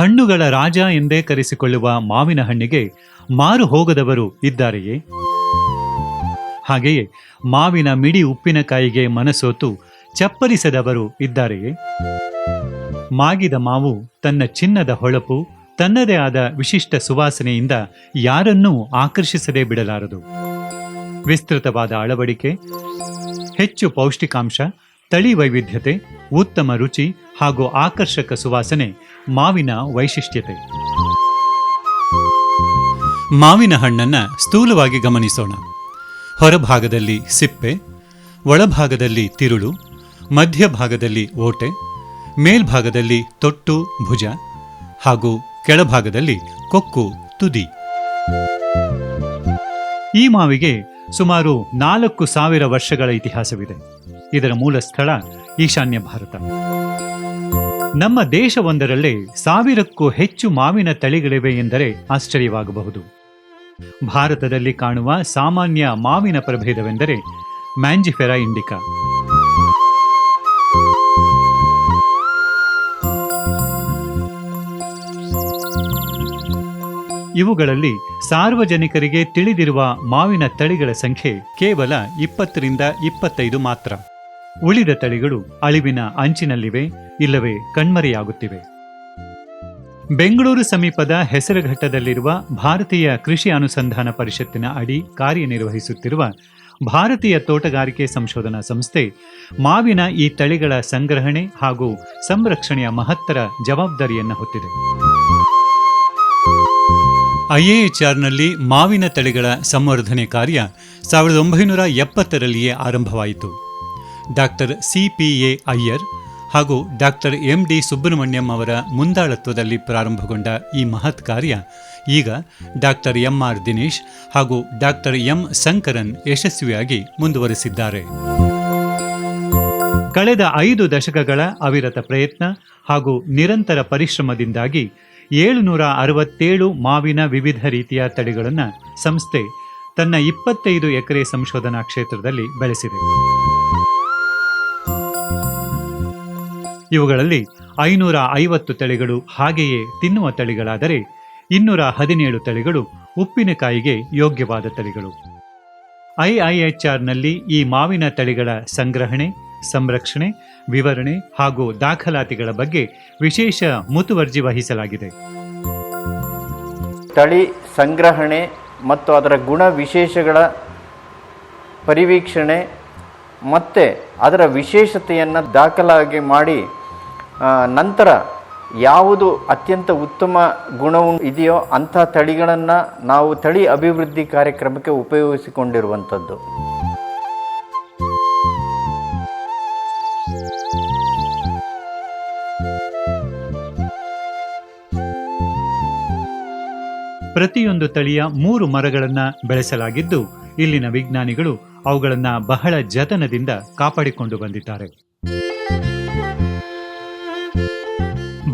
ಹಣ್ಣುಗಳ ರಾಜ ಎಂದೇ ಕರೆಸಿಕೊಳ್ಳುವ ಮಾವಿನ ಹಣ್ಣಿಗೆ ಮಾರು ಹೋಗದವರು ಇದ್ದಾರೆಯೇ? ಹಾಗೆಯೇ ಮಾವಿನ ಮಿಡಿ ಉಪ್ಪಿನಕಾಯಿಗೆ ಮನಸೋತು ಚಪ್ಪರಿಸದವರು ಇದ್ದಾರೆಯೇ? ಮಾಗಿದ ಮಾವು ತನ್ನ ಚಿನ್ನದ ಹೊಳಪು, ತನ್ನದೇ ಆದ ವಿಶಿಷ್ಟ ಸುವಾಸನೆಯಿಂದ ಯಾರನ್ನೂ ಆಕರ್ಷಿಸದೇ ಬಿಡಲಾರದು. ವಿಸ್ತೃತವಾದ ಅಳವಡಿಕೆ, ಹೆಚ್ಚು ಪೌಷ್ಟಿಕಾಂಶ, ತಳಿ ವೈವಿಧ್ಯತೆ, ಉತ್ತಮ ರುಚಿ ಹಾಗೂ ಆಕರ್ಷಕ ಸುವಾಸನೆ ಮಾವಿನ ವೈಶಿಷ್ಟ್ಯತೆ. ಮಾವಿನ ಹಣ್ಣನ್ನ ಸ್ಥೂಲವಾಗಿ ಗಮನಿಸೋಣ. ಹೊರಭಾಗದಲ್ಲಿ ಸಿಪ್ಪೆ, ಒಳಭಾಗದಲ್ಲಿ ತಿರುಳು, ಮಧ್ಯಭಾಗದಲ್ಲಿ ಓಟೆ, ಮೇಲ್ಭಾಗದಲ್ಲಿ ತೊಟ್ಟು ಭುಜ ಹಾಗೂ ಕೆಳಭಾಗದಲ್ಲಿ ಕೊಕ್ಕು ತುದಿ. ಈ ಮಾವಿಗೆ ಸುಮಾರು ನಾಲ್ಕು ಸಾವಿರ ವರ್ಷಗಳ ಇತಿಹಾಸವಿದೆ. ಇದರ ಮೂಲ ಸ್ಥಳ ಈಶಾನ್ಯ ಭಾರತ. ನಮ್ಮ ದೇಶವೊಂದರಲ್ಲೇ ಸಾವಿರಕ್ಕೂ ಹೆಚ್ಚು ಮಾವಿನ ತಳಿಗಳಿವೆ ಎಂದರೆ ಆಶ್ಚರ್ಯವಾಗಬಹುದು. ಭಾರತದಲ್ಲಿ ಕಾಣುವ ಸಾಮಾನ್ಯ ಮಾವಿನ ಪ್ರಭೇದವೆಂದರೆ ಮ್ಯಾಂಜಿಫೆರಾ ಇಂಡಿಕಾ. ಇವುಗಳಲ್ಲಿ ಸಾರ್ವಜನಿಕರಿಗೆ ತಿಳಿದಿರುವ ಮಾವಿನ ತಳಿಗಳ ಸಂಖ್ಯೆ ಕೇವಲ ಇಪ್ಪತ್ತರಿಂದ ಇಪ್ಪತ್ತೈದು ಮಾತ್ರ. ಉಳಿದ ತಳಿಗಳು ಅಳಿವಿನ ಅಂಚಿನಲ್ಲಿವೆ ಇಲ್ಲವೇ ಕಣ್ಮರೆಯಾಗುತ್ತಿವೆ. ಬೆಂಗಳೂರು ಸಮೀಪದ ಹೆಸರುಘಟ್ಟದಲ್ಲಿರುವ ಭಾರತೀಯ ಕೃಷಿ ಅನುಸಂಧಾನ ಪರಿಷತ್ತಿನ ಅಡಿ ಕಾರ್ಯನಿರ್ವಹಿಸುತ್ತಿರುವ ಭಾರತೀಯ ತೋಟಗಾರಿಕೆ ಸಂಶೋಧನಾ ಸಂಸ್ಥೆ ಮಾವಿನ ಈ ತಳಿಗಳ ಸಂಗ್ರಹಣೆ ಹಾಗೂ ಸಂರಕ್ಷಣೆಯ ಮಹತ್ತರ ಜವಾಬ್ದಾರಿಯನ್ನು ಹೊತ್ತಿದೆ. ಐಎಎಚ್ಆರ್ನಲ್ಲಿ ಮಾವಿನ ತಳಿಗಳ ಸಂವರ್ಧನೆ ಕಾರ್ಯ ಸಾವಿರದ ಒಂಬೈನೂರ ಎಪ್ಪತ್ತರಲ್ಲಿಯೇ ಆರಂಭವಾಯಿತು. ಡಾಕ್ಟರ್ ಸಿಪಿಎ ಅಯ್ಯರ್ ಹಾಗೂ ಡಾಕ್ಟರ್ ಎಂ ಡಿ ಸುಬ್ರಹ್ಮಣ್ಯಂ ಅವರ ಮುಂದಾಳತ್ವದಲ್ಲಿ ಪ್ರಾರಂಭಗೊಂಡ ಈ ಮಹತ್ ಕಾರ್ಯ ಈಗ ಡಾಕ್ಟರ್ ಎಂ ಆರ್ ದಿನೇಶ್ ಹಾಗೂ ಡಾಕ್ಟರ್ ಎಂ ಶಂಕರನ್ ಯಶಸ್ವಿಯಾಗಿ ಮುಂದುವರೆಸಿದ್ದಾರೆ. ಕಳೆದ ಐದು ದಶಕಗಳ ಅವಿರತ ಪ್ರಯತ್ನ ಹಾಗೂ ನಿರಂತರ ಪರಿಶ್ರಮದಿಂದಾಗಿ ಏಳುನೂರ ಅರವತ್ತೇಳು ಮಾವಿನ ವಿವಿಧ ರೀತಿಯ ತಳಿಗಳನ್ನು ಸಂಸ್ಥೆ ತನ್ನ ಇಪ್ಪತ್ತೈದು ಎಕರೆ ಸಂಶೋಧನಾ ಕ್ಷೇತ್ರದಲ್ಲಿ ಬೆಳೆಸಿದೆ. ಇವುಗಳಲ್ಲಿ ಐನೂರ ಐವತ್ತು ತಳಿಗಳು ಹಾಗೆಯೇ ತಿನ್ನುವ ತಳಿಗಳಾದರೆ ಇನ್ನೂರ ಹದಿನೇಳು ತಳಿಗಳು ಉಪ್ಪಿನಕಾಯಿಗೆ ಯೋಗ್ಯವಾದ ತಳಿಗಳು. ಐಐಎಚ್ಆರ್ನಲ್ಲಿ ಈ ಮಾವಿನ ತಳಿಗಳ ಸಂಗ್ರಹಣೆ, ಸಂರಕ್ಷಣೆ, ವಿವರಣೆ ಹಾಗೂ ದಾಖಲಾತಿಗಳ ಬಗ್ಗೆ ವಿಶೇಷ ಮುತುವರ್ಜಿ ವಹಿಸಲಾಗಿದೆ. ತಳಿ ಸಂಗ್ರಹಣೆ ಮತ್ತು ಅದರ ಗುಣ ವಿಶೇಷಗಳ ಪರಿವೀಕ್ಷಣೆ ಮತ್ತು ಅದರ ವಿಶೇಷತೆಯನ್ನು ದಾಖಲಾಗಿ ಮಾಡಿ ನಂತರ ಯಾವುದು ಅತ್ಯಂತ ಉತ್ತಮ ಗುಣವು ಇದೆಯೋ ಅಂಥ ತಳಿಗಳನ್ನು ನಾವು ತಳಿ ಅಭಿವೃದ್ಧಿ ಕಾರ್ಯಕ್ರಮಕ್ಕೆ ಉಪಯೋಗಿಸಿಕೊಂಡಿರುವಂಥದ್ದು. ಪ್ರತಿಯೊಂದು ತಳಿಯ ಮೂರು ಮರಗಳನ್ನು ಬೆಳೆಸಲಾಗಿದ್ದು, ಇಲ್ಲಿನ ವಿಜ್ಞಾನಿಗಳು ಅವುಗಳನ್ನು ಬಹಳ ಜತನದಿಂದ ಕಾಪಾಡಿಕೊಂಡು ಬಂದಿದ್ದಾರೆ.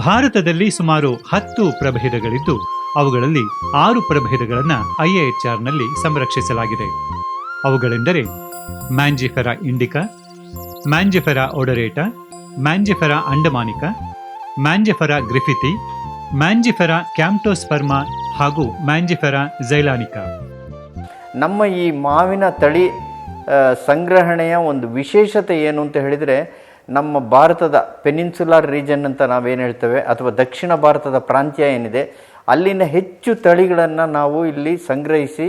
ಭಾರತದಲ್ಲಿ ಸುಮಾರು ಹತ್ತು ಪ್ರಭೇದಗಳಿದ್ದು, ಅವುಗಳಲ್ಲಿ ಆರು ಪ್ರಭೇದಗಳನ್ನು ಐಎಎಚ್ಆರ್ನಲ್ಲಿ ಸಂರಕ್ಷಿಸಲಾಗಿದೆ. ಅವುಗಳೆಂದರೆ Mangifera indica, Mangifera odorata, Mangifera andamanica, Mangifera griffithii, Mangifera camptosperma ಹಾಗೂ ಮ್ಯಾಂಜಿಫೆರಾ ಜೈಲಾನಿಕಾ. ನಮ್ಮ ಈ ಮಾವಿನ ತಳಿ ಸಂಗ್ರಹಣೆಯ ಒಂದು ವಿಶೇಷತೆ ಏನು ಅಂತ ಹೇಳಿದರೆ ನಮ್ಮ ಭಾರತದ ಪೆನಿನ್ಸುಲಾರ್ ರೀಜನ್ ಅಂತ ನಾವೇನು ಹೇಳ್ತೇವೆ, ಅಥವಾ ದಕ್ಷಿಣ ಭಾರತದ ಪ್ರಾಂತ್ಯ ಏನಿದೆ, ಅಲ್ಲಿನ ಹೆಚ್ಚು ತಳಿಗಳನ್ನು ನಾವು ಇಲ್ಲಿ ಸಂಗ್ರಹಿಸಿ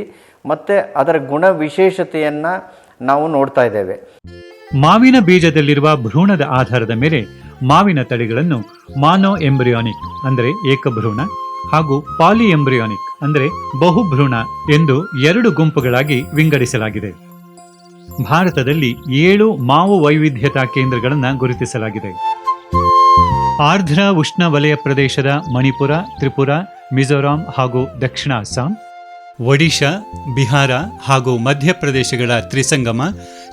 ಮತ್ತು ಅದರ ಗುಣ ವಿಶೇಷತೆಯನ್ನು ನಾವು ನೋಡ್ತಾ ಇದ್ದೇವೆ. ಮಾವಿನ ಬೀಜದಲ್ಲಿರುವ ಭ್ರೂಣದ ಆಧಾರದ ಮೇಲೆ ಮಾವಿನ ತಳಿಗಳನ್ನು ಮಾನೋ ಎಂಬ್ರಿಯಾನಿಕ್ ಅಂದರೆ ಏಕಭ್ರೂಣ ಹಾಗೂ ಪಾಲಿ ಎಂಬ್ರಿಯಾನಿಕ್ ಅಂದರೆ ಬಹುಭ್ರೂಣ ಎಂದು ಎರಡು ಗುಂಪುಗಳಾಗಿ ವಿಂಗಡಿಸಲಾಗಿದೆ. ಭಾರತದಲ್ಲಿ ಏಳು ಮಾವು ವೈವಿಧ್ಯತಾ ಕೇಂದ್ರಗಳನ್ನು ಗುರುತಿಸಲಾಗಿದೆ. ಆರ್ಧ್ರ ಉಷ್ಣವಲಯ ಪ್ರದೇಶದ ಮಣಿಪುರ, ತ್ರಿಪುರ, ಮಿಜೋರಾಂ ಹಾಗೂ ದಕ್ಷಿಣ ಅಸ್ಸಾಂ, ಒಡಿಶಾ, ಬಿಹಾರ ಹಾಗೂ ಮಧ್ಯಪ್ರದೇಶಗಳ ತ್ರಿಸಂಗಮ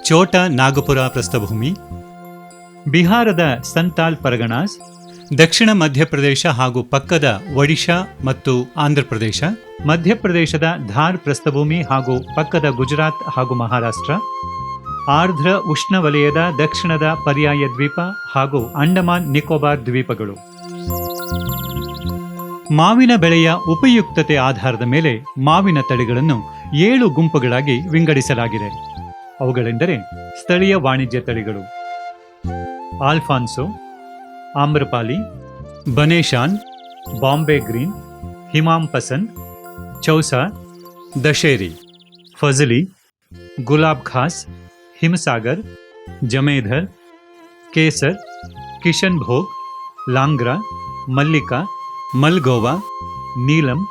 ಚೋಟಾ ನಾಗಪುರ ಪ್ರಸ್ಥಭೂಮಿ, ಬಿಹಾರದ ಸಂತಾಲ್ ಪರಗಣಾಸ್ ದಕ್ಷಿಣ ಮಧ್ಯಪ್ರದೇಶ ಹಾಗೂ ಪಕ್ಕದ ಒಡಿಶಾ ಮತ್ತು ಆಂಧ್ರಪ್ರದೇಶ, ಮಧ್ಯಪ್ರದೇಶದ ಧಾರ್ ಪ್ರಸ್ಥಭೂಮಿ ಹಾಗೂ ಪಕ್ಕದ ಗುಜರಾತ್ ಹಾಗೂ ಮಹಾರಾಷ್ಟ್ರ, ಆರ್ಧ್ರ ಉಷ್ಣವಲಯದ ದಕ್ಷಿಣದ ಪರ್ಯಾಯ ದ್ವೀಪ ಹಾಗೂ ಅಂಡಮಾನ್ ನಿಕೋಬಾರ್ ದ್ವೀಪಗಳು. ಮಾವಿನ ಬೆಳೆಯ ಉಪಯುಕ್ತತೆ ಆಧಾರದ ಮೇಲೆ ಮಾವಿನ ತಳಿಗಳನ್ನು ಏಳು ಗುಂಪುಗಳಾಗಿ ವಿಂಗಡಿಸಲಾಗಿದೆ. ಅವುಗಳೆಂದರೆ ಸ್ಥಳೀಯ ವಾಣಿಜ್ಯ ತಳಿಗಳು. ಆಲ್ಫಾನ್ಸೋ ಆಮ್ರಪಾಲಿ, ಬನೇಶಾನ್, ಬಾಂಬೆ ಗ್ರೀನ್, ಹಿಮಾಮ್ ಪಸನ್ ಚೌಸಾ, ದಶೇರಿ, ಫಜಲಿ, ಗುಲಾಬ್ ಖಾಸ್, ಹಿಮಸಾಗರ್, ಜಮೇಧರ್, ಕೇಸರ್, ಕಿಶನ್ ಭೋಗ್, ಲಾಂಗ್ರಾ, ಮಲ್ಲಿಕಾ, ಮಲ್ಗೋವಾ, ನೀಲಂ,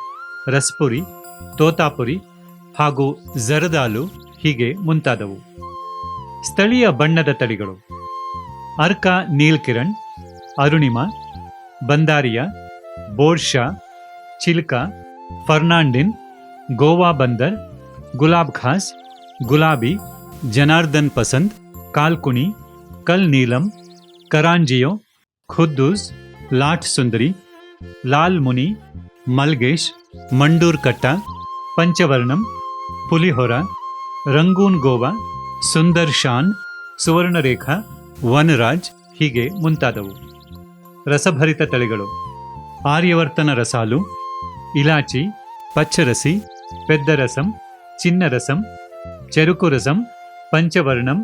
ರಸ್ಪುರಿ, ತೋತಾಪುರಿ ಹಾಗೂ ಜರದಾಲು ಹೀಗೆ ಮುಂತಾದವು. ಸ್ಥಳೀಯ ಬಣ್ಣದ ತಳಿಗಳು. ಅರ್ಕ ನೀಲ್ಕಿರಣ್ ಅರುಣಿಮಾ, ಬಂದಾರಿಯಾ, ಬೋರ್ಷಾ, ಚಿಲ್ಕಾ, ಫರ್ನಾಂಡಿನ್, ಗೋವಾ ಬಂದರ್, ಗುಲಾಬ್ ಖಾಸ್, ಗುಲಾಬಿ, ಜನಾರ್ದನ್ ಪಸಂದ್ ಕಾಲ್ಕುಣಿ ಕಲ್ ನೀಲಂ, ಕರಾಂಜಿಯೋ, ಖುದ್ದೂಸ್, ಲಾಟ್ ಸುಂದರಿ, ಲಾಲ್ ಮುನಿ, ಮಲ್ಗೇಶ್, ಮಂಡೂರ್ ಕಟ್ಟ, ಪಂಚವರ್ಣಂ, ಪುಲಿಹೊರ, ರಂಗೂನ್ ಗೋವಾ, ಸುಂದರ್ ಶಾನ್, ಸುವರ್ಣರೇಖಾ, ವನರಾಜ್ ಹೀಗೆ ಮುಂತಾದವು. ರಸಭರಿತ ತಳಿಗಳು. ಆರ್ಯವರ್ತನ ರಸಾಲು, ಇಲಾಚಿ, ಪಚ್ಚರಸಿ, ಪೆದ್ದರಸಂ, ಚಿನ್ನರಸಂ ಚೆರುಕು ರಸಂ ಪಂಚವರ್ಣಂ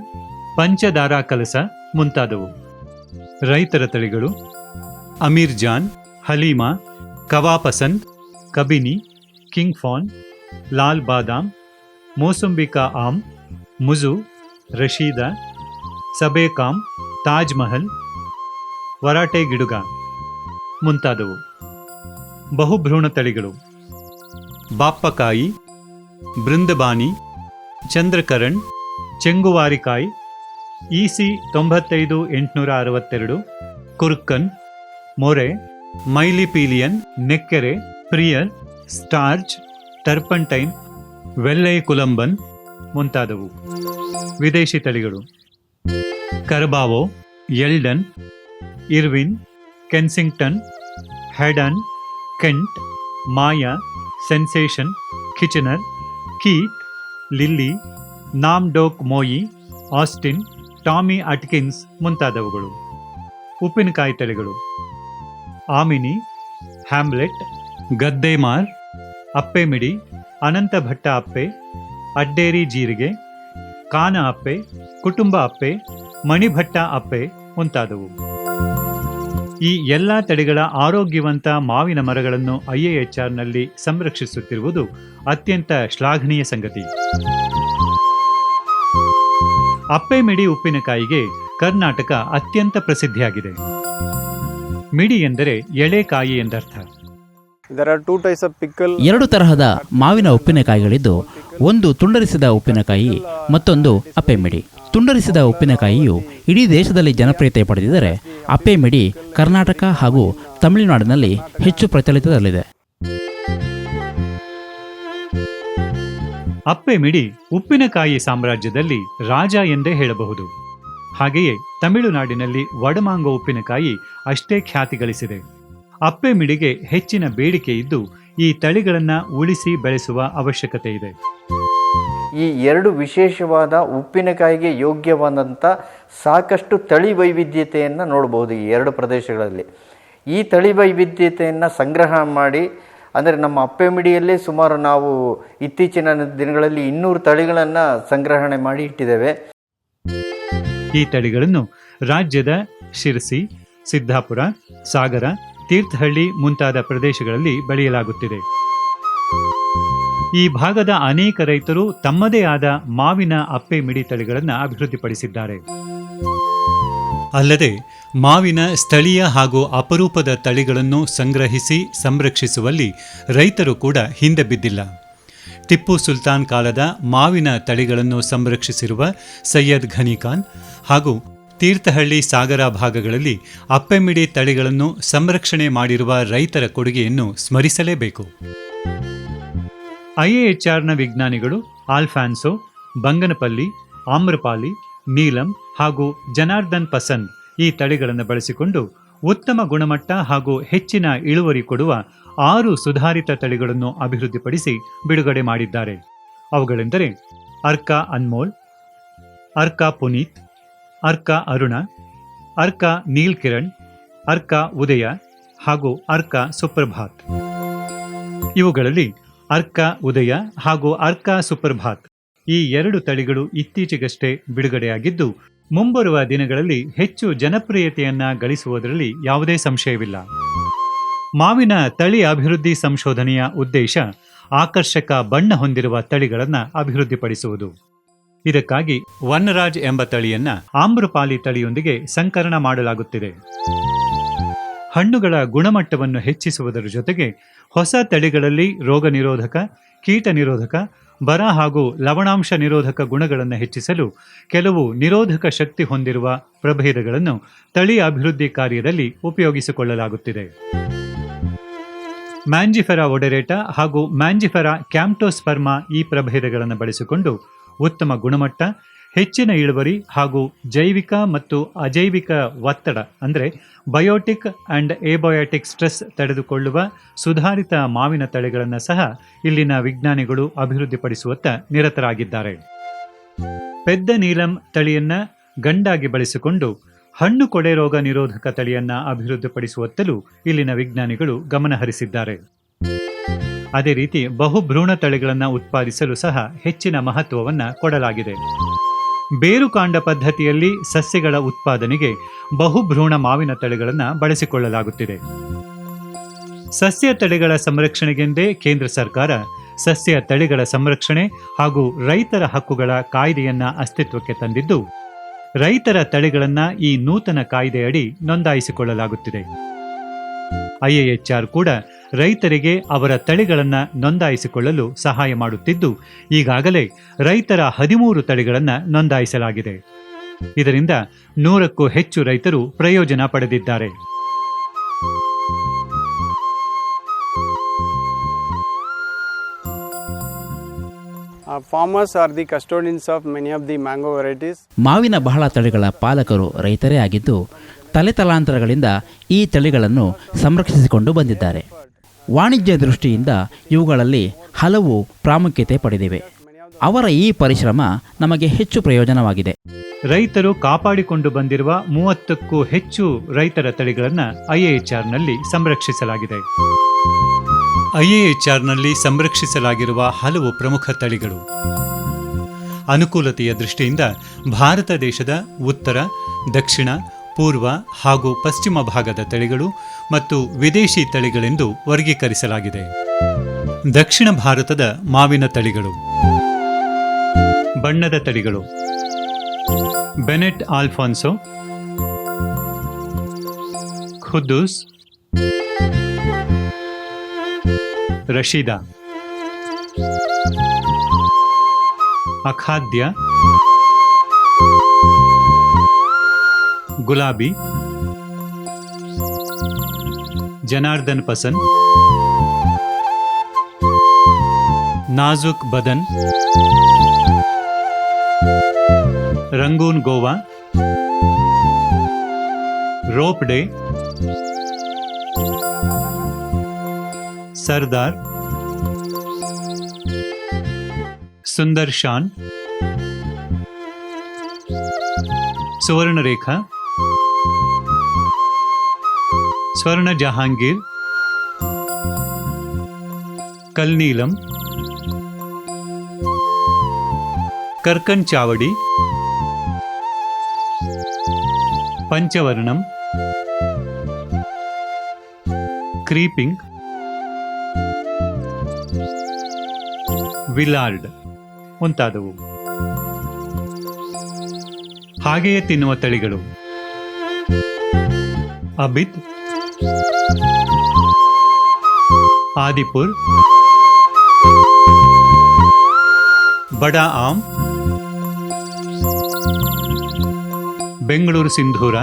ಪಂಚದಾರಾ ಕಲಸ ಮುಂತಾದವು. ರೈತರ ತಳಿಗಳು ಅಮೀರ್ ಜಾನ್ ಹಲೀಮಾ ಕವಾ ಪಸಂದ್ ಕಬಿನಿ ಕಿಂಗ್ ಫಾನ್ ಲಾಲ್ ಬಾದಾಮ್, ಮೋಸಂಬಿಕಾ ಆಮ್, ಮುಜು, ರಶೀದಾ, ಸಬೇಕಾಮ್, ತಾಜ್ ಮಹಲ್ ವರಾಟೆ ಗಿಡುಗ. ಮುಂತಾದವು. ಬಹುಭ್ರೂಣ ತಳಿಗಳು. ಬಾಪ್ಪಕಾಯಿ, ಬೃಂದಬಾನಿ, ಚಂದ್ರಕರಣ್, ಚೆಂಗುವಾರಿಕಾಯಿ, ಇಸಿ ತೊಂಬತ್ತೈದು ಎಂಟುನೂರ ಅರವತ್ತೆರಡು ಕುರ್ಕನ್ ಮೊರೆ, ಮೈಲಿಪೀಲಿಯನ್, ನೆಕ್ಕೆರೆ, ಪ್ರಿಯರ್ ಸ್ಟಾರ್ಚ್ ಟರ್ಪಂಟೈನ್, ವೆಲ್ಲೈ ಕುಲಂಬನ್ ಮುಂತಾದವು. ವಿದೇಶಿ ತಳಿಗಳು. Carabao, Eldon Irwin, Kensington Haden Kent, Maya, Sensation, Kitchener, Keitt, Lily Nam Dok Mai, Austin, Tommy Atkins ಮುಂತಾದವುಗಳು. ಉಪ್ಪಿನಕಾಯಿ ತಳಿಗಳು. ಆಮಿನಿ, ಹ್ಯಾಮ್ಲೆಟ್ ಗದ್ದೆಮಾರ್ ಅಪ್ಪೆಮಿಡಿ ಅನಂತ ಭಟ್ಟ ಅಪ್ಪೆ, ಅಡ್ಡೇರಿ ಜೀರಿಗೆ, ಕಾನ ಅಪ್ಪೆ, ಕುಟುಂಬ ಅಪ್ಪೆ, ಮಣಿಭಟ್ಟ ಅಪ್ಪೆ ಮುಂತಾದವು. ಈ ಎಲ್ಲ ತಡೆಗಳ ಆರೋಗ್ಯವಂತ ಮಾವಿನ ಮರಗಳನ್ನು ಐಎಎಚ್ಆರ್ನಲ್ಲಿ ಸಂರಕ್ಷಿಸುತ್ತಿರುವುದು ಅತ್ಯಂತ ಶ್ಲಾಘನೀಯ ಸಂಗತಿ. ಅಪ್ಪೆ ಮಿಡಿ ಉಪ್ಪಿನಕಾಯಿಗೆ ಕರ್ನಾಟಕ ಅತ್ಯಂತ ಪ್ರಸಿದ್ಧಿಯಾಗಿದೆ. ಮಿಡಿ ಎಂದರೆ ಎಳೆಕಾಯಿ ಎಂದರ್ಥ. There are two types of pickle. ಎರಡು ತರಹದ ಮಾವಿನ ಉಪ್ಪಿನಕಾಯಿಗಳಿದ್ದು ಒಂದು ತುಂಡರಿಸಿದ ಉಪ್ಪಿನಕಾಯಿ ಮತ್ತೊಂದು ಅಪ್ಪೆಮಿಡಿ. ತುಂಡರಿಸಿದ ಉಪ್ಪಿನಕಾಯಿಯು ಇಡೀ ದೇಶದಲ್ಲಿ ಜನಪ್ರಿಯತೆ ಪಡೆದಿದ್ದರೆ ಅಪ್ಪೆಮಿಡಿ, ಕರ್ನಾಟಕ ಹಾಗೂ ತಮಿಳುನಾಡಿನಲ್ಲಿ ಹೆಚ್ಚು ಪ್ರಚಲಿತದಲ್ಲಿದೆ ಅಪ್ಪೆ ಮಿಡಿ ಉಪ್ಪಿನಕಾಯಿ ಸಾಮ್ರಾಜ್ಯದಲ್ಲಿ ರಾಜ ಎಂದೇ ಹೇಳಬಹುದು. ಹಾಗೆಯೇ ತಮಿಳುನಾಡಿನಲ್ಲಿ ವಡಮಾಂಗ ಉಪ್ಪಿನಕಾಯಿ ಅಷ್ಟೇ ಖ್ಯಾತಿ ಗಳಿಸಿದೆ. ಅಪ್ಪೆ ಮಿಡಿಗೆ ಹೆಚ್ಚಿನ ಬೇಡಿಕೆ ಇದ್ದು ಈ ತಳಿಗಳನ್ನು ಉಳಿಸಿ ಬೆಳೆಸುವ ಅವಶ್ಯಕತೆ ಇದೆ ಈ ಎರಡು ವಿಶೇಷವಾದ ಉಪ್ಪಿನಕಾಯಿಗೆ ಯೋಗ್ಯವಾದಂಥ ಸಾಕಷ್ಟು ತಳಿ ವೈವಿಧ್ಯತೆಯನ್ನು ನೋಡ್ಬೋದು ಈ ಎರಡು ಪ್ರದೇಶಗಳಲ್ಲಿ. ಈ ತಳಿ ವೈವಿಧ್ಯತೆಯನ್ನು ಸಂಗ್ರಹ ಮಾಡಿ, ಅಂದರೆ ನಮ್ಮ ಅಪ್ಪೆಮಿಡಿಯಲ್ಲೇ ಸುಮಾರು ನಾವು ಇತ್ತೀಚಿನ ದಿನಗಳಲ್ಲಿ ಇನ್ನೂರು ತಳಿಗಳನ್ನು ಸಂಗ್ರಹಣೆ ಮಾಡಿ ಇಟ್ಟಿದ್ದೇವೆ. ಈ ತಳಿಗಳನ್ನು ರಾಜ್ಯದ ಶಿರಸಿ, ಸಿದ್ದಾಪುರ, ಸಾಗರ, ತೀರ್ಥಹಳ್ಳಿ ಮುಂತಾದ ಪ್ರದೇಶಗಳಲ್ಲಿ ಬೆಳೆಯಲಾಗುತ್ತಿದೆ. ಈ ಭಾಗದ ಅನೇಕ ರೈತರು ತಮ್ಮದೇ ಆದ ಮಾವಿನ ಅಪ್ಪೆ ಮಿಡಿ ತಳಿಗಳನ್ನು ಅಭಿವೃದ್ಧಿಪಡಿಸಿದ್ದಾರೆ. ಅಲ್ಲದೆ ಮಾವಿನ ಸ್ಥಳೀಯ ಹಾಗೂ ಅಪರೂಪದ ತಳಿಗಳನ್ನು ಸಂಗ್ರಹಿಸಿ ಸಂರಕ್ಷಿಸುವಲ್ಲಿ ರೈತರು ಕೂಡ ಹಿಂದೆ ಬಿದ್ದಿಲ್ಲ. ಟಿಪ್ಪು ಸುಲ್ತಾನ್ ಕಾಲದ ಮಾವಿನ ತಳಿಗಳನ್ನು ಸಂರಕ್ಷಿಸಿರುವ ಸೈಯದ್ ಘನಿಖಾನ್ ಹಾಗೂ ತೀರ್ಥಹಳ್ಳಿ ಸಾಗರ ಭಾಗಗಳಲ್ಲಿ ಅಪ್ಪೆಮಿಡಿ ತಳಿಗಳನ್ನು ಸಂರಕ್ಷಣೆ ಮಾಡಿರುವ ರೈತರ ಕೊಡುಗೆಯನ್ನು ಸ್ಮರಿಸಲೇಬೇಕು. ಐಎಎಚ್ಆರ್ನ ವಿಜ್ಞಾನಿಗಳು ಆಲ್ಫಾನ್ಸೋ, ಬಂಗನಪಲ್ಲಿ, ಆಮ್ರಪಾಲಿ, ನೀಲಂ ಹಾಗೂ ಜನಾರ್ದನ್ ಪಸನ್ ಈ ತಳಿಗಳನ್ನು ಬಳಸಿಕೊಂಡು ಉತ್ತಮ ಗುಣಮಟ್ಟ ಹಾಗೂ ಹೆಚ್ಚಿನ ಇಳುವರಿ ಕೊಡುವ ಆರು ಸುಧಾರಿತ ತಳಿಗಳನ್ನು ಅಭಿವೃದ್ಧಿಪಡಿಸಿ ಬಿಡುಗಡೆ ಮಾಡಿದ್ದಾರೆ. ಅವುಗಳೆಂದರೆ ಅರ್ಕ ಅನ್ಮೋಲ್, ಅರ್ಕ ಪುನೀತ್, ಅರ್ಕ ಅರುಣ, ಅರ್ಕ ನೀಲ್ ಕಿರಣ್ ಅರ್ಕ ಉದಯ ಹಾಗೂ ಅರ್ಕ ಸುಪ್ರಭಾತ್. ಇವುಗಳಲ್ಲಿ ಅರ್ಕ ಉದಯ ಹಾಗೂ ಅರ್ಕ ಸುಪ್ರಭಾತ್. ಈ ಎರಡು ತಳಿಗಳು ಇತ್ತೀಚೆಗಷ್ಟೇ ಬಿಡುಗಡೆಯಾಗಿದ್ದು, ಮುಂಬರುವ ದಿನಗಳಲ್ಲಿ ಹೆಚ್ಚು ಜನಪ್ರಿಯತೆಯನ್ನ ಗಳಿಸುವುದರಲ್ಲಿ ಯಾವುದೇ ಸಂಶಯವಿಲ್ಲ. ಮಾವಿನ ತಳಿ ಅಭಿವೃದ್ಧಿ ಸಂಶೋಧನೆಯ ಉದ್ದೇಶ ಆಕರ್ಷಕ ಬಣ್ಣ ಹೊಂದಿರುವ ತಳಿಗಳನ್ನು ಅಭಿವೃದ್ಧಿಪಡಿಸುವುದು. ಇದಕ್ಕಾಗಿ ವನರಾಜ್ ಎಂಬ ತಳಿಯನ್ನ ಆಮ್ರಪಾಲಿ ತಳಿಯೊಂದಿಗೆ ಸಂಕರಣ ಮಾಡಲಾಗುತ್ತಿದೆ. ಹಣ್ಣುಗಳ ಗುಣಮಟ್ಟವನ್ನು ಹೆಚ್ಚಿಸುವುದರ ಜೊತೆಗೆ ಹೊಸ ತಳಿಗಳಲ್ಲಿ ರೋಗ ನಿರೋಧಕ, ಕೀಟ ನಿರೋಧಕ, ಬರ ಹಾಗೂ ಲವಣಾಂಶ ನಿರೋಧಕ ಗುಣಗಳನ್ನು ಹೆಚ್ಚಿಸಲು ಕೆಲವು ನಿರೋಧಕ ಶಕ್ತಿ ಹೊಂದಿರುವ ಪ್ರಭೇದಗಳನ್ನು ತಳಿ ಅಭಿವೃದ್ಧಿ ಕಾರ್ಯದಲ್ಲಿ ಉಪಯೋಗಿಸಿಕೊಳ್ಳಲಾಗುತ್ತಿದೆ. ಮ್ಯಾಂಜಿಫೆರಾ ಒಡೆರೇಟ ಹಾಗೂ ಮ್ಯಾಂಜಿಫೆರಾ ಕ್ಯಾಂಪ್ಟೋಸ್ಪರ್ಮಾ ಈ ಪ್ರಭೇದಗಳನ್ನು ಬಳಸಿಕೊಂಡು ಉತ್ತಮ ಗುಣಮಟ್ಟ, ಹೆಚ್ಚಿನ ಇಳುವರಿ ಹಾಗೂ ಜೈವಿಕ ಮತ್ತು ಅಜೈವಿಕ ಒತ್ತಡ, ಅಂದರೆ ಬಯೋಟಿಕ್ ಅಂಡ್ ಏಬಯೋಟಿಕ್ ಸ್ಟ್ರೆಸ್ ತಡೆದುಕೊಳ್ಳುವ ಸುಧಾರಿತ ಮಾವಿನ ತಳಿಗಳನ್ನು ಸಹ ಇಲ್ಲಿನ ವಿಜ್ಞಾನಿಗಳು ಅಭಿವೃದ್ಧಿಪಡಿಸುವತ್ತ ನಿರತರಾಗಿದ್ದಾರೆ. ಪೆದ್ದ ನೀಲಂ ತಳಿಯನ್ನ ಗಂಡಾಗಿ ಬಳಸಿಕೊಂಡು ಹಣ್ಣು ಕೊಳೆ ರೋಗ ನಿರೋಧಕ ತಳಿಯನ್ನ ಅಭಿವೃದ್ಧಿಪಡಿಸುವತ್ತಲೂ ಇಲ್ಲಿನ ವಿಜ್ಞಾನಿಗಳು ಗಮನಹರಿಸಿದ್ದಾರೆ. ಅದೇ ರೀತಿ ಬಹುಭ್ರೂಣ ತಳಿಗಳನ್ನು ಉತ್ಪಾದಿಸಲು ಸಹ ಹೆಚ್ಚಿನ ಮಹತ್ವವನ್ನು ಕೊಡಲಾಗಿದೆ. ಬೇರುಕಾಂಡ ಪದ್ಧತಿಯಲ್ಲಿ ಸಸ್ಯಗಳ ಉತ್ಪಾದನೆಗೆ ಬಹುಭ್ರೂಣ ಮಾವಿನ ತಳಿಗಳನ್ನು ಬಳಸಿಕೊಳ್ಳಲಾಗುತ್ತಿದೆ. ಸಸ್ಯ ತಳಿಗಳ ಸಂರಕ್ಷಣೆಗೆಂದೇ ಕೇಂದ್ರ ಸರ್ಕಾರ ಸಸ್ಯ ತಳಿಗಳ ಸಂರಕ್ಷಣೆ ಹಾಗೂ ರೈತರ ಹಕ್ಕುಗಳ ಕಾಯ್ದೆಯನ್ನ ಅಸ್ತಿತ್ವಕ್ಕೆ ತಂದಿದ್ದು, ರೈತರ ತಳಿಗಳನ್ನ ಈ ನೂತನ ಕಾಯ್ದೆಯಡಿ ನೋಂದಾಯಿಸಿಕೊಳ್ಳಲಾಗುತ್ತಿದೆ. ಐಎಎಚ್ಆರ್ ಕೂಡ ರೈತರಿಗೆ ಅವರ ತಳಿಗಳನ್ನು ನೋಂದಾಯಿಸಿಕೊಳ್ಳಲು ಸಹಾಯ ಮಾಡುತ್ತಿದ್ದು ಈಗಾಗಲೇ ರೈತರ ಹದಿಮೂರು ತಳಿಗಳನ್ನು ನೋಂದಾಯಿಸಲಾಗಿದೆ. ಇದರಿಂದ ನೂರಕ್ಕೂ ಹೆಚ್ಚು ರೈತರು ಪ್ರಯೋಜನ ಪಡೆದಿದ್ದಾರೆ. Farmers are the custodians of many of the mango varieties varieties. ಮಾವಿನ ಬಹಳ ತಳಿಗಳ ಪಾಲಕರು ರೈತರೇ ಆಗಿದ್ದು ತಲೆತಲಾಂತರಗಳಿಂದ ಈ ತಳಿಗಳನ್ನು ಸಂರಕ್ಷಿಸಿಕೊಂಡು ಬಂದಿದ್ದಾರೆ. ವಾಣಿಜ್ಯ ದೃಷ್ಟಿಯಿಂದ ಇವುಗಳಲ್ಲಿ ಹಲವು ಪ್ರಾಮುಖ್ಯತೆ ಪಡೆದಿವೆ. ಅವರ ಈ ಪರಿಶ್ರಮ ನಮಗೆ ಹೆಚ್ಚು ಪ್ರಯೋಜನವಾಗಿದೆ. ರೈತರು ಕಾಪಾಡಿಕೊಂಡು ಬಂದಿರುವ ಮೂವತ್ತಕ್ಕೂ ಹೆಚ್ಚು ರೈತರ ತಳಿಗಳನ್ನು ಐಎಎಚ್ಆರ್ನಲ್ಲಿ ಸಂರಕ್ಷಿಸಲಾಗಿದೆ. ಐಎಎಚ್ಆರ್ನಲ್ಲಿ ಸಂರಕ್ಷಿಸಲಾಗಿರುವ ಹಲವು ಪ್ರಮುಖ ತಳಿಗಳು. ಅನುಕೂಲತೆಯ ದೃಷ್ಟಿಯಿಂದ ಭಾರತ ದೇಶದ ಉತ್ತರ, ದಕ್ಷಿಣ ಪೂರ್ವ ಹಾಗೂ ಪಶ್ಚಿಮ ಭಾಗದ ತಳಿಗಳು ಮತ್ತು ವಿದೇಶಿ ತಳಿಗಳೆಂದು ವರ್ಗೀಕರಿಸಲಾಗಿದೆ. ದಕ್ಷಿಣ ಭಾರತದ ಮಾವಿನ ತಳಿಗಳು. ಬಣ್ಣದ ತಳಿಗಳು. ಬೆನೆಟ್ ಆಲ್ಫಾನ್ಸೋ. ಖುದ್ದೂಸ್. ರಶೀದಾ. ಅಖಾದ್ಯ. ಗುಲಾಬಿ ಜನಾರ್ದನ್ ಪಸಂದ್ ನಾಜುಕ್ ಬದನ್ ರಂಗೂನ್ ಗೋವಾ ರೋಪ್ ಡೇ ಸರ್ದಾರ್ ಸುಂದರ್ ಶಾನ್ ಸುವರ್ಣರೇಖಾ ಸ್ವರ್ಣ ಜಹಾಂಗೀರ್ ಕಲ್ನೀಲಂ ಕರ್ಕನ್ ಚಾವಡಿ ಪಂಚವರ್ಣಂ ಕ್ರೀಪಿಂಗ್ ವಿಲಾರ್ಡ್ ಮುಂತಾದವು. ಹಾಗೆಯೇ ತಿನ್ನುವ ತಳಿಗಳು. ಅಬಿದ್ आदिपुर। बड़ा आम बेंगलुरु सिंधूर।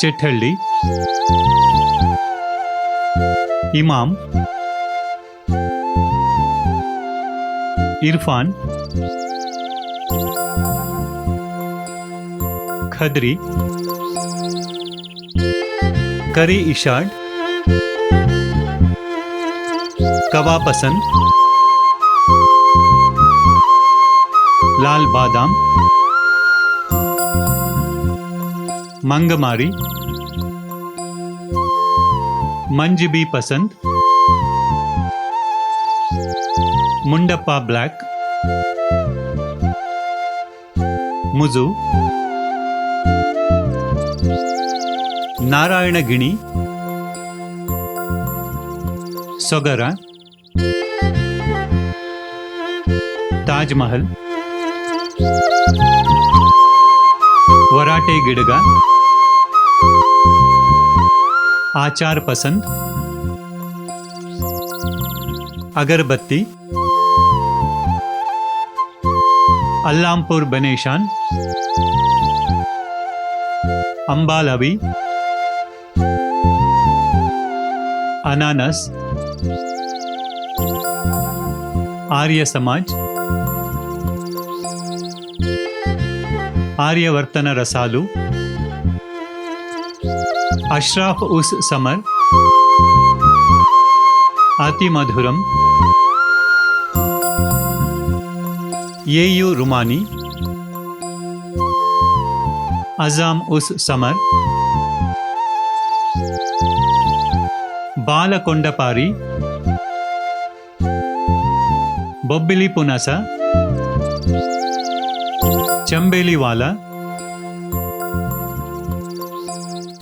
चेठली इमाम। इरफान। खदरी। करी इशाड। ಕವಾ ಪಸಂದ್ ಲಾಲ್ ಬಾದಾಮ್ ಮಂಗಮಾರಿ ಮಂಜಿಬಿ ಪಸಂದ್ ಮುಂಡಪ್ಪ ಬ್ಲ್ಯಾಕ್ ಮುಜು ನಾರಾಯಣ ಗಿಣಿ ಸೊಗರ ತಾಜ್ ಮಹಲ್ ವರಾಟೆ ಗಿಡಗ ಆಚಾರ್ ಪಸಂದ್ ಅಗರಬತ್ತಿ ಅಲ್ಲಾಂಪುರ್ ಬನೇಶಾನ್ ಅಂಬಾಲವಿ ಅನಾನಸ್ ఆర్యవర్తన రసాలు. అష్రాఫ్ ఉస్ సమర్. అతి మధురం. ఏయు రుమాని. అజామ్ ఉస్ సమర్. బాలకొండపారి. బొబ్బిలి పునాస. चंबेली वाला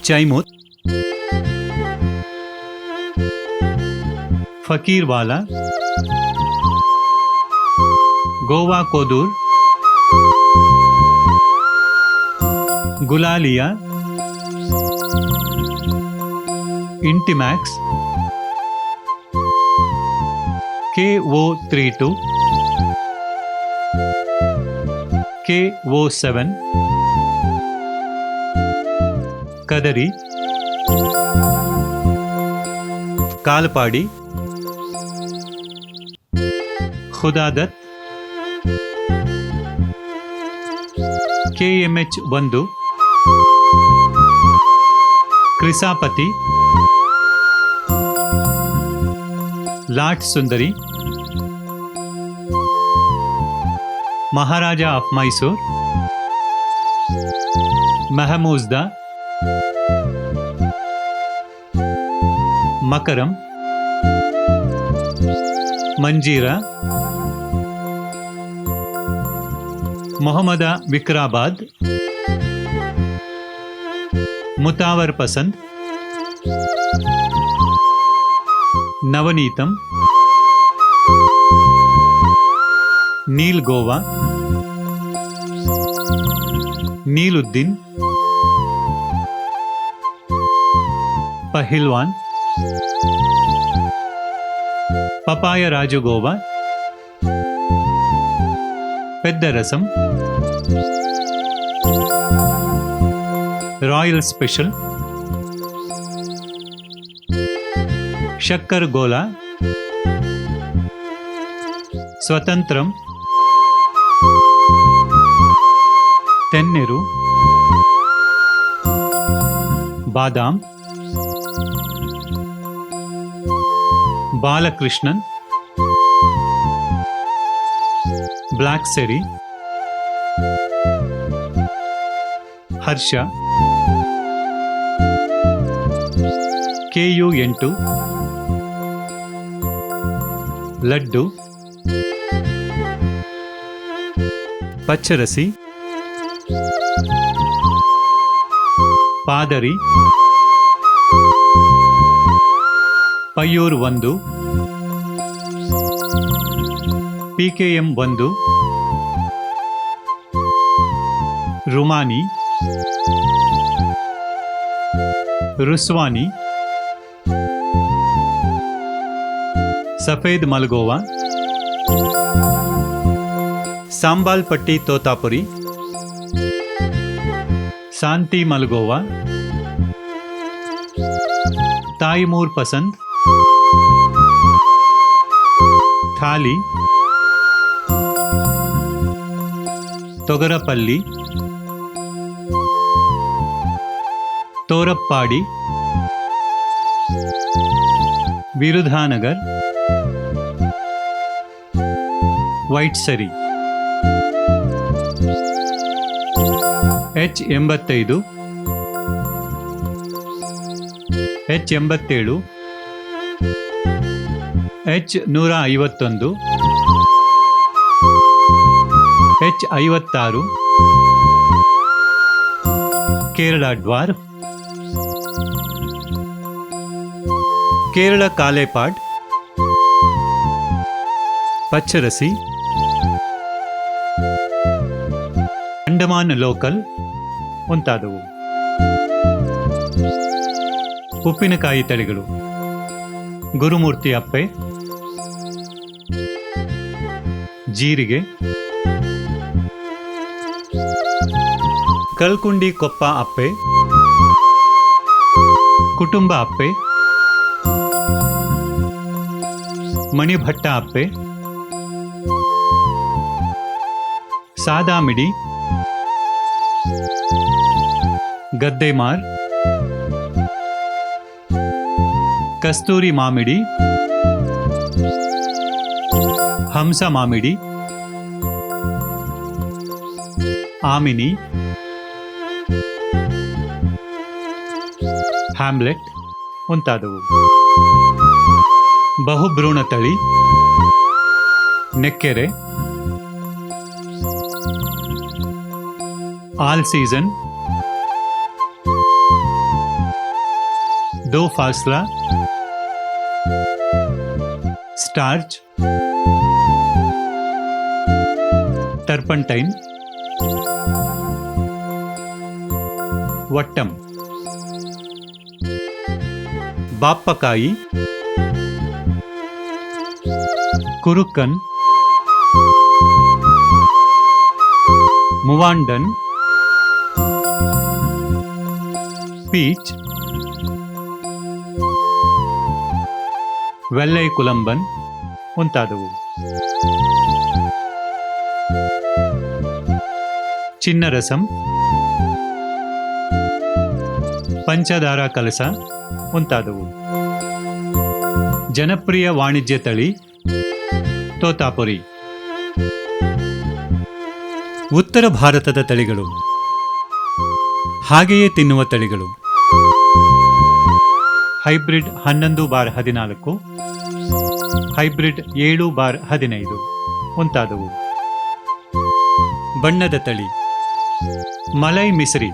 चैमुत। फकीर वाला Goa Kodur Gulaliya. इंटीमैक्स। K O three two. K O seven Kadari Kalpadi Khudadat KMH ಒಂದು ಕ್ರಿಸಾಪತಿ ಲಾಟ್ ಸುಂದರಿ ಮಹಾರಾಜ ಆಫ್ ಮೈಸೂರ್. ಮೆಹಮೂಜ್ದ. ಮಕರಂ. ಮಂಜೀರ. ಮೊಹಮ್ಮದ ವಿಕ್ರಾಬಾದ್. ಮುತಾವರ್ ಪಸಂದ್. ನವನೀತಂ. నీల్ గోవా నీలుద్దీన్ పహిల్వాన్ పపాయ రాజు గోవా పెద్ద రసం royal special Shakkar Gola Swatantram ತೆನ್ನೆರು ಬಾದಾಂ Balakrishnan black ಸೆರಿ ಹರ್ಷ ಕೆಯು ಎಂಟು ಲಡ್ಡು ಪಚ್ಚರಸಿ ಪಾದರಿ ಪಯ್ಯೂರ್ ಒಂದು ಪಿಕೆಎಂ ಒಂದು ರುಮಾನಿ ರುಸ್ವಾನಿ ಸಫೇದ್ ಮಲ್ಗೋವಾ ಸಾಂಬಾಲ್ ಪಟ್ಟಿ ತೋತಾಪುರಿ शांति मलगोवा। ताईमूर पसंद। थाली। तोगरपल्ली। तोरप्पाड़ी। विरुधानगर। वैटसरी ಎಚ್ ಎಂಬತ್ತೈದು ಎಚ್ ಎಂಬತ್ತೇಳು ಎಚ್ ನೂರ ಐವತ್ತೊಂದು ಎಚ್ ಐವತ್ತಾರು ಕೇರಳ ಡ್ವಾರ್ ಕೇರಳ ಕಾಲೇಪಾಡ್ ಪಚ್ಚರಸಿ ಅಂಡಮಾನ್ ಲೋಕಲ್ ಮುಂತಾದವು. ಉಪ್ಪಿನಕಾಯಿ ತಳಿಗಳು. ಗುರುಮೂರ್ತಿ ಅಪ್ಪೆ. ಜೀರಿಗೆ. ಕಲ್ಕುಂಡಿ ಕೊಪ್ಪ ಅಪ್ಪೆ. ಕುಟುಂಬ ಅಪ್ಪೆ. ಮಣಿಭಟ್ಟ ಅಪ್ಪೆ. ಸಾದಾಮಿಡಿ. ಗದ್ದೆಮಾರ್ ಕಸ್ತೂರಿ ಮಾಮಿಡಿ. ಹಂಸ ಮಾಮಿಡಿ. ಆಮಿನಿ. ಹ್ಯಾಮ್ಲೆಟ್ ಮುಂತಾದವು. ಬಹುಭ್ರೂಣ ತಳಿ. Nekkare. All season. Do Fasla starch turpentine Vattam Bappakai Kurukkan Muvandan peach Vellai Kulamban ಮುಂತಾದವು ಚಿನ್ನರಸಂ ಪಂಚದಾರ ಕಲಸ ಮುಂತಾದವು ಜನಪ್ರಿಯ ವಾಣಿಜ್ಯ ತಳಿ ತೋತಾಪುರಿ ಉತ್ತರ ಭಾರತದ ತಳಿಗಳು ಹಾಗೆಯೇ ತಿನ್ನುವ ತಳಿಗಳು. ಹೈಬ್ರಿಡ್ ಹನ್ನೊಂದು ಬಾರ್ ಹದಿನಾಲ್ಕು, ಹೈಬ್ರಿಡ್ ಏಳು ಬಾರ್ ಹದಿನೈದು ಮುಂತಾದವು. ಬಣ್ಣದ ತಳಿ. ಮಲೈ ಮಿಸ್ರಿ.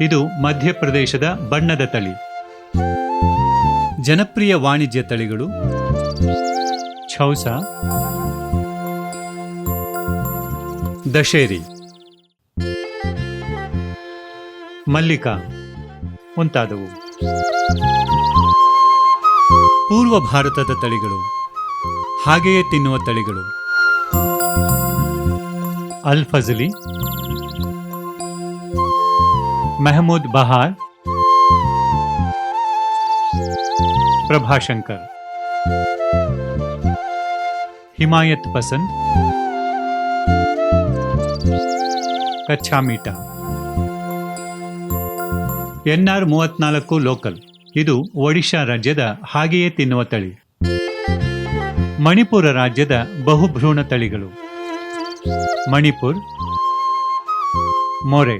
ಇದು ಮಧ್ಯಪ್ರದೇಶದ ಬಣ್ಣದ ತಳಿ. ಜನಪ್ರಿಯ ವಾಣಿಜ್ಯ ತಳಿಗಳು. ಛೌಸ. ದಶೇರಿ. ಮಲ್ಲಿಕಾ. ಮುಂತಾದವು. ಪೂರ್ವ ಭಾರತದ ತಳಿಗಳು. ಹಾಗೆಯೇ ತಿನ್ನುವ ತಳಿಗಳು. ಅಲ್ ಫಜಲಿ. ಮೆಹಮೂದ್ ಬಹಾರ್. ಪ್ರಭಾಶಂಕರ್. ಹಿಮಾಯತ್ ಪಸಂದ್. ಕಚ್ಚಾ ಮೀಟಾ ಎನ್ಆರ್ ಮೂವತ್ನಾಲ್ಕು ಲೋಕಲ್. ಇದು ಒಡಿಶಾ ರಾಜ್ಯದ ಹಾಗೆಯೇ ತಿನ್ನುವ ತಳಿ. ಮಣಿಪುರ ರಾಜ್ಯದ ಬಹುಭ್ರೂಣ ತಳಿಗಳು. ಮಣಿಪುರ್, ಮೊರೆ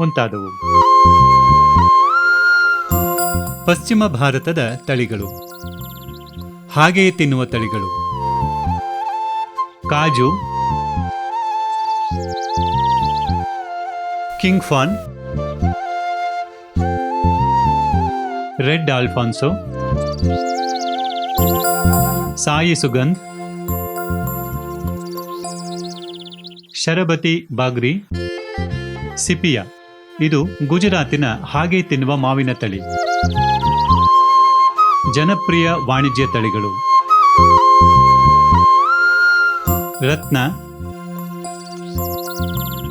ಮುಂತಾದವು. ಪಶ್ಚಿಮ ಭಾರತದ ತಳಿಗಳು. ಹಾಗೆಯೇ ತಿನ್ನುವ ತಳಿಗಳು. Kaju king red Alphonso. Sai Sugandh. Sharbati Bagri. ಸಿಪಿಯಾ. ಇದು ಗುಜರಾತಿನ ಹಾಗೆ ತಿನ್ನುವ ಮಾವಿನ ತಳಿ. ಜನಪ್ರಿಯ ವಾಣಿಜ್ಯ ತಳಿಗಳು. ರತ್ನ.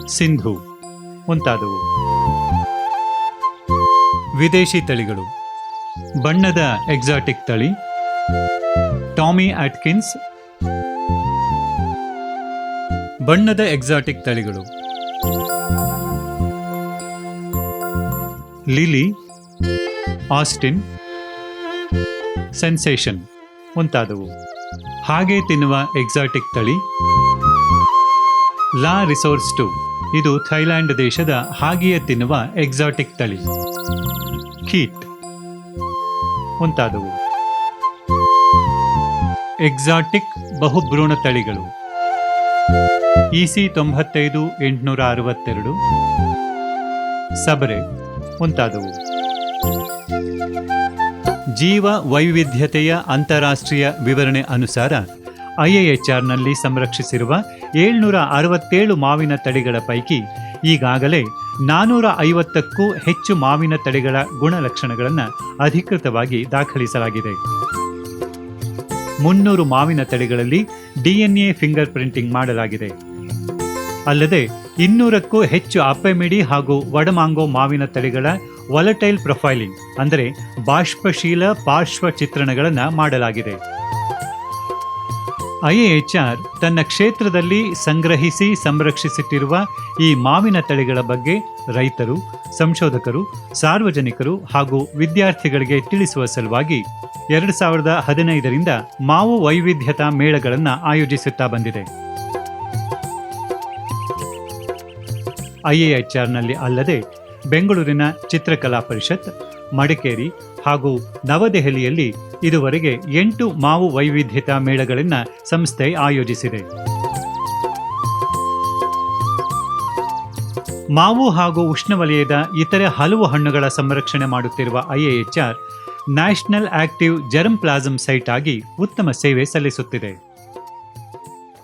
ಸಿಂಧು. ಮುಂತಾದವು. ವಿದೇಶಿ ತಳಿಗಳು. ಬಣ್ಣದ ಎಕ್ಸಾಟಿಕ್ ತಳಿ, ಟಾಮಿ ಆಟ್ಕಿನ್ಸ್. ಬಣ್ಣದ ಎಕ್ಸಾಟಿಕ್ ತಳಿಗಳು, ಲಿಲಿ, ಆಸ್ಟಿನ್, ಸೆನ್ಸೇಷನ್ ಮುಂತಾದವು. ಹಾಗೆ ತಿನ್ನುವ ಎಕ್ಸಾಟಿಕ್ ತಳಿ, ಲಾ ರಿಸೋರ್ಸ್ ಟು. ಇದು ಥೈಲ್ಯಾಂಡ್ ದೇಶದ ಹಾಗೆಯೇ ತಿನ್ನುವ ಎಕ್ಸಾಟಿಕ್ ತಳಿ. ಕೀಟ್. ಮುಂತಾದವು. ಎಕ್ಸಾಟಿಕ್ ಬಹುಭ್ರೂಣ ತಳಿಗಳು. ಇಸಿ ತೊಂಬತ್ತೈದು ಎಂಟುನೂರ ಅರವತ್ತೆರಡು. ಸಬರೆ, ಮುಂತಾದವು. ಜೀವ ವೈವಿಧ್ಯತೆಯ ಅಂತಾರಾಷ್ಟ್ರೀಯ ವಿವರಣೆ ಅನುಸಾರ ಐಎಎಚ್ಆರ್ನಲ್ಲಿ ಸಂರಕ್ಷಿಸಿರುವ ಏಳ್ನೂರ ಅರವತ್ತೇಳು ಮಾವಿನ ತಳಿಗಳ ಪೈಕಿ ಈಗಾಗಲೇ ನಾನೂರ ಐವತ್ತಕ್ಕೂ ಹೆಚ್ಚು ಮಾವಿನ ತಳಿಗಳ ಗುಣಲಕ್ಷಣಗಳನ್ನು ಅಧಿಕೃತವಾಗಿ ದಾಖಲಿಸಲಾಗಿದೆ. ಮುನ್ನೂರು ಮಾವಿನ ತಳಿಗಳಲ್ಲಿ ಡಿಎನ್ಎ ಫಿಂಗರ್ ಪ್ರಿಂಟಿಂಗ್ ಮಾಡಲಾಗಿದೆ. ಅಲ್ಲದೆ, ಇನ್ನೂರಕ್ಕೂ ಹೆಚ್ಚು ಅಪ್ಪೆಮಿಡಿ ಹಾಗೂ ವಡಮಾಂಗೋ ಮಾವಿನ ತಳಿಗಳ ವಲಟೈಲ್ ಪ್ರೊಫೈಲಿಂಗ್, ಅಂದರೆ ಬಾಷ್ಪಶೀಲ ಪಾರ್ಶ್ವ ಚಿತ್ರಣಗಳನ್ನು ಮಾಡಲಾಗಿದೆ. ಐಎಎಚ್ಆರ್ ತನ್ನ ಕ್ಷೇತ್ರದಲ್ಲಿ ಸಂಗ್ರಹಿಸಿ ಸಂರಕ್ಷಿಸಿಟ್ಟಿರುವ ಈ ಮಾವಿನ ತಳಿಗಳ ಬಗ್ಗೆ ರೈತರು, ಸಂಶೋಧಕರು, ಸಾರ್ವಜನಿಕರು ಹಾಗೂ ವಿದ್ಯಾರ್ಥಿಗಳಿಗೆ ತಿಳಿಸುವ ಸಲುವಾಗಿ ಎರಡು ಸಾವಿರದ ಹದಿನೈದರಿಂದ ಮಾವು ವೈವಿಧ್ಯತಾ ಮೇಳಗಳನ್ನು ಆಯೋಜಿಸುತ್ತಾ ಬಂದಿದೆ. ಐಎಎಚ್ಆರ್ನಲ್ಲಿ ಅಲ್ಲದೆ ಬೆಂಗಳೂರಿನ ಚಿತ್ರಕಲಾ ಪರಿಷತ್ ಮಡಿಕೇರಿ ಹಾಗೂ ನವದೆಹಲಿಯಲ್ಲಿ ಇದುವರೆಗೆ ಎಂಟು ಮಾವು ವೈವಿಧ್ಯತಾ ಮೇಳಗಳನ್ನು ಸಂಸ್ಥೆ ಆಯೋಜಿಸಿದೆ. ಮಾವು ಹಾಗೂ ಉಷ್ಣವಲಯದ ಇತರೆ ಹಲವು ಹಣ್ಣುಗಳ ಸಂರಕ್ಷಣೆ ಮಾಡುತ್ತಿರುವ IAHR national active germplasm site ಆಗಿ ಉತ್ತಮ ಸೇವೆ ಸಲ್ಲಿಸುತ್ತಿದೆ.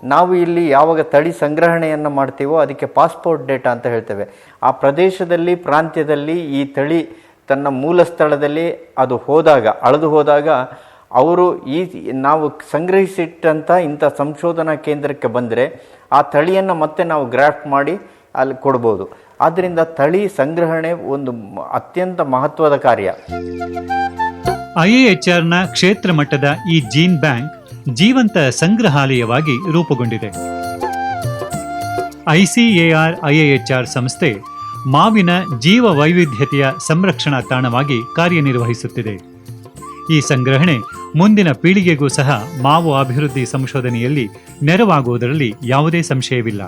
ನಾವು ಇಲ್ಲಿ ಯಾವಾಗ ತಳಿ ಸಂಗ್ರಹಣೆಯನ್ನು ಮಾಡ್ತೀವೋ ಅದಕ್ಕೆ ಪಾಸ್ಪೋರ್ಟ್ ಡೇಟಾ ಅಂತ ಹೇಳ್ತೇವೆ. ಆ ಪ್ರದೇಶದಲ್ಲಿ, ಪ್ರಾಂತ್ಯದಲ್ಲಿ ಈ ತಳಿ ತನ್ನ ಮೂಲ ಸ್ಥಳದಲ್ಲಿ ಅದು ಹೋದಾಗ, ಅಳೆದು ಹೋದಾಗ ಅವರು ಈ ನಾವು ಸಂಗ್ರಹಿಸಿಟ್ಟಂಥ ಇಂಥ ಸಂಶೋಧನಾ ಕೇಂದ್ರಕ್ಕೆ ಬಂದರೆ ಆ ತಳಿಯನ್ನು ಮತ್ತೆ ನಾವು ಗ್ರಾಫ್ಟ್ ಮಾಡಿ ಅಲ್ಲಿ ಕೊಡ್ಬೋದು. ಆದ್ದರಿಂದ ತಳಿ ಸಂಗ್ರಹಣೆ ಒಂದು ಅತ್ಯಂತ ಮಹತ್ವದ ಕಾರ್ಯ. ಐಎಎಚ್ಆರ್ನ ಕ್ಷೇತ್ರ ಮಟ್ಟದ ಈ ಜೀನ್ ಬ್ಯಾಂಕ್ ಜೀವಂತ ಸಂಗ್ರಹಾಲಯವಾಗಿ ರೂಪುಗೊಂಡಿದೆ. ಐಸಿಎಆರ್ ಐಎಎಚ್ಆರ್ ಸಂಸ್ಥೆ ಮಾವಿನ ಜೀವ ವೈವಿಧ್ಯತೆಯ ಸಂರಕ್ಷಣಾ ತಾಣವಾಗಿ ಕಾರ್ಯನಿರ್ವಹಿಸುತ್ತಿದೆ. ಈ ಸಂಗ್ರಹಣೆ ಮುಂದಿನ ಪೀಳಿಗೆಗೂ ಸಹ ಮಾವು ಅಭಿವೃದ್ಧಿ ಸಂಶೋಧನೆಯಲ್ಲಿ ನೆರವಾಗುವುದರಲ್ಲಿ ಯಾವುದೇ ಸಂಶಯವಿಲ್ಲ.